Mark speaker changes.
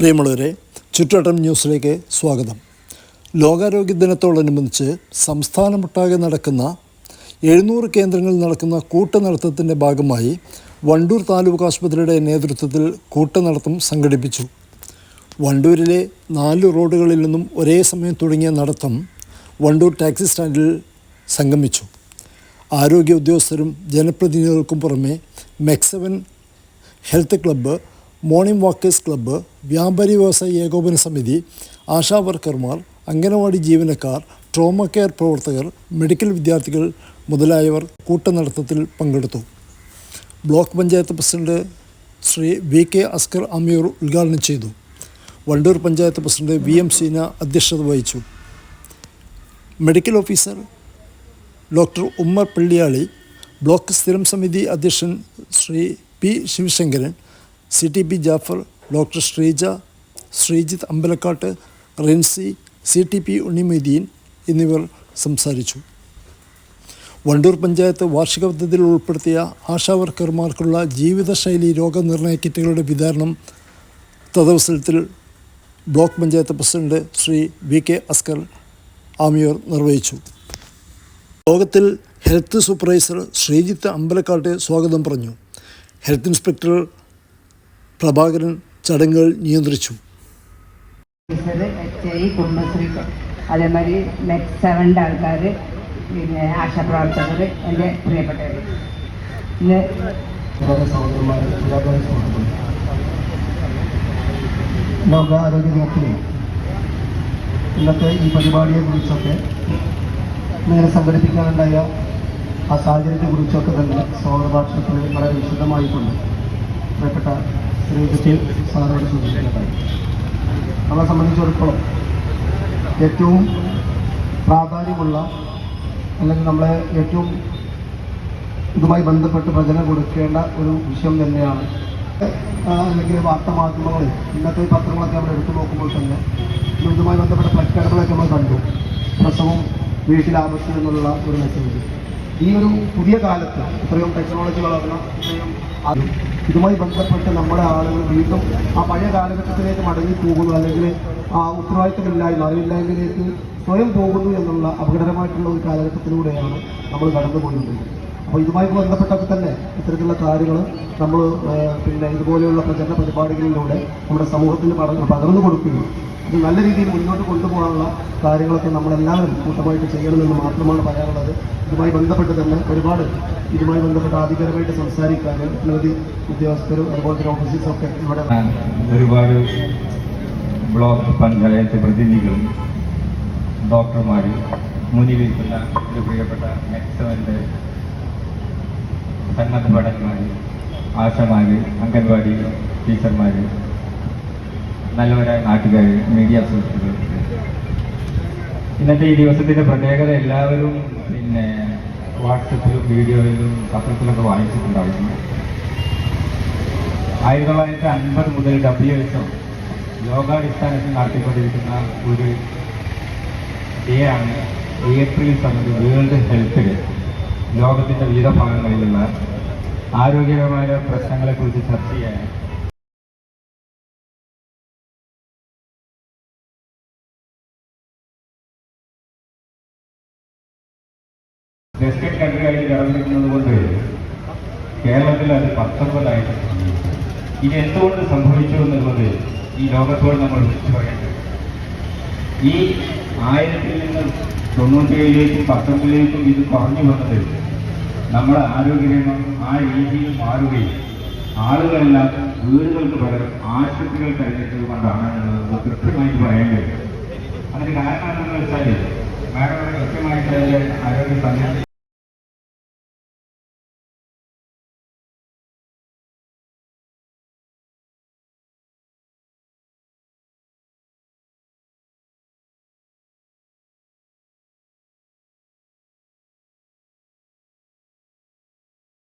Speaker 1: പ്രിയമുള്ളവരെ ചുറ്റുവട്ടം ന്യൂസിലേക്ക് സ്വാഗതം. ലോകാരോഗ്യ ദിനത്തോടനുബന്ധിച്ച് സംസ്ഥാനമൊട്ടാകെ നടക്കുന്ന എഴുന്നൂറ് കേന്ദ്രങ്ങളിൽ നടക്കുന്ന കൂട്ടനടത്തത്തിന്റെ ഭാഗമായി വണ്ടൂർ താലൂക്ക് ആശുപത്രിയുടെ നേതൃത്വത്തിൽ കൂട്ടനടത്തം സംഘടിപ്പിച്ചു. വണ്ടൂരിലെ നാല് റോഡുകളിൽ നിന്നും ഒരേ സമയം തുടങ്ങിയ നടത്തം വണ്ടൂർ ടാക്സി സ്റ്റാൻഡിൽ സംഗമിച്ചു. ആരോഗ്യ ഉദ്യോഗസ്ഥരും ജനപ്രതിനിധികൾക്കും പുറമെ മെക്സവൻ health club morning walkers club വ്യാപാരി വ്യവസായ ഏകോപന സമിതി ആശാ വർക്കർമാർ അംഗനവാടി ജീവനക്കാർ ട്രോമ കെയർ പ്രവർത്തകർ മെഡിക്കൽ വിദ്യാർത്ഥികൾ മുതലായവർ കൂട്ടനടത്തത്തിൽ പങ്കെടുത്തു. Block panchayat president Shri V K Askar Ameer ഉദ്ഘാടനം ചെയ്തു. Wandoor panchayat president V M Seena അധ്യക്ഷത വഹിച്ചു. Medical officer doctor Ummer Palliyali block സ്ഥിരം സമിതി അധ്യക്ഷൻ Shri P Sivasankaran C T P Jafar doctor Sreeja Sreejith Ambalakkad Rinsi C T P Unnimoideen എന്നിവർ സംസാരിച്ചു. വണ്ടൂർ പഞ്ചായത്ത് വാർഷിക പദ്ധതിയിൽ ഉൾപ്പെടുത്തിയ ആശാവർക്കർമാർക്കുള്ള ജീവിതശൈലി രോഗനിർണയ കിറ്റുകളുടെ വിതരണം തദവസരത്തിൽ block panchayat president Shri V K Askar Ameer നിർവഹിച്ചു. യോഗത്തിൽ ഹെൽത്ത് സൂപ്പർവൈസർ ശ്രീജിത്ത് അമ്പലക്കാട്ട് സ്വാഗതം പറഞ്ഞു. ഹെൽത്ത് ഇൻസ്പെക്ടർ പ്രഭാകരൻ ചടങ്ങുകൾ നിയന്ത്രിച്ചു.
Speaker 2: കുടുംബശ്രീ അതേമാതിരി സെവന്റെ ആൾക്കാർ പിന്നെ ആശാപ്രവർത്തകർ എന്റെ പ്രിയപ്പെട്ടവർ ഇന്ന്
Speaker 3: വളരെ സഹോദരന്മാർ വ്യാപാരി സുഹൃത്തുക്കൾ ലോക ആരോഗ്യ ദിനത്തിൽ ഇന്നത്തെ ഈ പരിപാടിയെ കുറിച്ചൊക്കെ ഇങ്ങനെ സംഘടിപ്പിക്കാനുണ്ടായ ആ സാഹചര്യത്തെ കുറിച്ചൊക്കെ തന്നെ സൗരഭാഷത്തിൽ വളരെ വിശദമായിട്ടുണ്ട്. പ്രിയപ്പെട്ട സാറോട് സൂചിപ്പിക്കേണ്ടത് നമ്മളെ സംബന്ധിച്ചിടത്തോളം ഏറ്റവും പ്രാധാന്യമുള്ള അല്ലെങ്കിൽ നമ്മളെ ഏറ്റവും ഇതുമായി ബന്ധപ്പെട്ട് പ്രചരണം കൊടുക്കേണ്ട ഒരു വിഷയം തന്നെയാണ് അല്ലെങ്കിൽ വാർത്താ മാധ്യമങ്ങളിൽ ഇന്നത്തെ പത്രങ്ങളൊക്കെ നമ്മൾ എടുത്തു നോക്കുമ്പോൾ തന്നെ ഇതുമായി ബന്ധപ്പെട്ട പ്രഖ്യാപനങ്ങളൊക്കെ നമ്മൾ കണ്ടു. പ്രസവം വീട്ടിലാവശ്യം എന്നുള്ള ഒരു മെസ്സേജ് ഈ ഒരു പുതിയ കാലത്ത് ഇത്രയും ടെക്നോളജി വളർന്ന ഇത്രയും ഇതുമായി ബന്ധപ്പെട്ട് നമ്മുടെ ആളുകൾ വീണ്ടും ആ പഴയ കാലഘട്ടത്തിലേക്ക് മടങ്ങി പോകുന്നു. അല്ലെങ്കിൽ ആ ഉത്തരവാദിത്തമില്ലായ്മ അറിവില്ലായ്മയിലേക്ക് സ്വയം പോകുന്നു എന്നുള്ള അപകടകരമായിട്ടുള്ള ഒരു കാലഘട്ടത്തിലൂടെയാണ് നമ്മൾ കടന്നു പോയിട്ടുള്ളത് അപ്പോൾ ഇതുമായി ബന്ധപ്പെട്ടൊക്കെ തന്നെ ഇത്തരത്തിലുള്ള കാര്യങ്ങൾ നമ്മൾ പിന്നെ ഇതുപോലെയുള്ള പ്രചരണ പരിപാടികളിലൂടെ നമ്മുടെ പടർന്ന് പകർന്നു കൊടുക്കുകയും നല്ല രീതിയിൽ മുന്നോട്ട് കൊണ്ടുപോകാനുള്ള കാര്യങ്ങളൊക്കെ നമ്മളെല്ലാവരും കൂട്ടമായിട്ട് ചെയ്യണമെന്ന് മാത്രമാണ് പറയാനുള്ളത്. ഇതുമായി ബന്ധപ്പെട്ട് തന്നെ ഒരുപാട് ഇതുമായി ബന്ധപ്പെട്ട് ആധികാരികമായിട്ട് സംസാരിക്കാൻ നിരവധി ഉദ്യോഗസ്ഥരും അതുപോലെ തന്നെ ഓഫീസേഴ്സും ഒക്കെ ഇവിടെ
Speaker 4: ഒരുപാട് ബ്ലോക്ക് പഞ്ചായത്ത് പ്രതിനിധികളും ഡോക്ടർമാരും മുന്നിലിരിക്കുന്ന ഒരു പ്രിയപ്പെട്ട നെക്സവന്റെ സന്നദ്ധ ഭടന്മാർ ആശമാർ അംഗൻവാടി ടീച്ചർമാർ നല്ലവരായ നാട്ടുകാർ മീഡിയ സുഹൃത്തുക്കൾ. ഇന്നത്തെ ഈ ദിവസത്തിന്റെ പ്രത്യേകത എല്ലാവരും പിന്നെ വാട്സപ്പിലും വീഡിയോയിലും പത്രത്തിലൊക്കെ വായിച്ചിട്ടുണ്ടായിരുന്നു. ആയിരത്തി തൊള്ളായിരത്തി അൻപത് മുതൽ ഡബ്ല്യു എച്ച് ലോകാടിസ്ഥാനത്തിൽ നടത്തിക്കൊണ്ടിരിക്കുന്ന ഒരു ഡേ ആണ് ഏപ്രിൽ സമയത്ത് വേൾഡ് ഹെൽത്ത് ഡേ. ലോകത്തിന്റെ വിവിധ ഭാഗങ്ങളിലുള്ള ആരോഗ്യപരമായ പ്രശ്നങ്ങളെക്കുറിച്ച് ചർച്ച ചെയ്യാൻ വെസ്റ്റേൺ കൺട്രികളിൽ കടന്നിരിക്കുന്നത് കൊണ്ട് കേരളത്തിൽ അത് പത്തൊമ്പതായിട്ട് ഇനി എന്തുകൊണ്ട് സംഭവിച്ചു എന്നുള്ളത് ഈ ലോകത്തോട് നമ്മൾ വിളിച്ചു പറയേണ്ടത്. ഈ ആയിരത്തിൽ നിന്ന് തൊണ്ണൂറ്റേഴിലേക്കും പത്തൊമ്പതിലേക്കും ഇത് കുറഞ്ഞു വന്നത് നമ്മുടെ ആരോഗ്യരംഗം ആ രീതിയിൽ മാറുകയും ആളുകളെല്ലാം വീടുകൾക്ക് പകരം ആശുപത്രികൾ കഴിഞ്ഞിട്ട് കൊണ്ടാണ് എന്നുള്ളത് കൃത്യമായിട്ട് കഴിയും. അതിന് കാരണം എന്താണെന്ന് വെച്ചാൽ മാഡം കൃത്യമായിട്ട് ആരോഗ്യ സംരക്ഷണം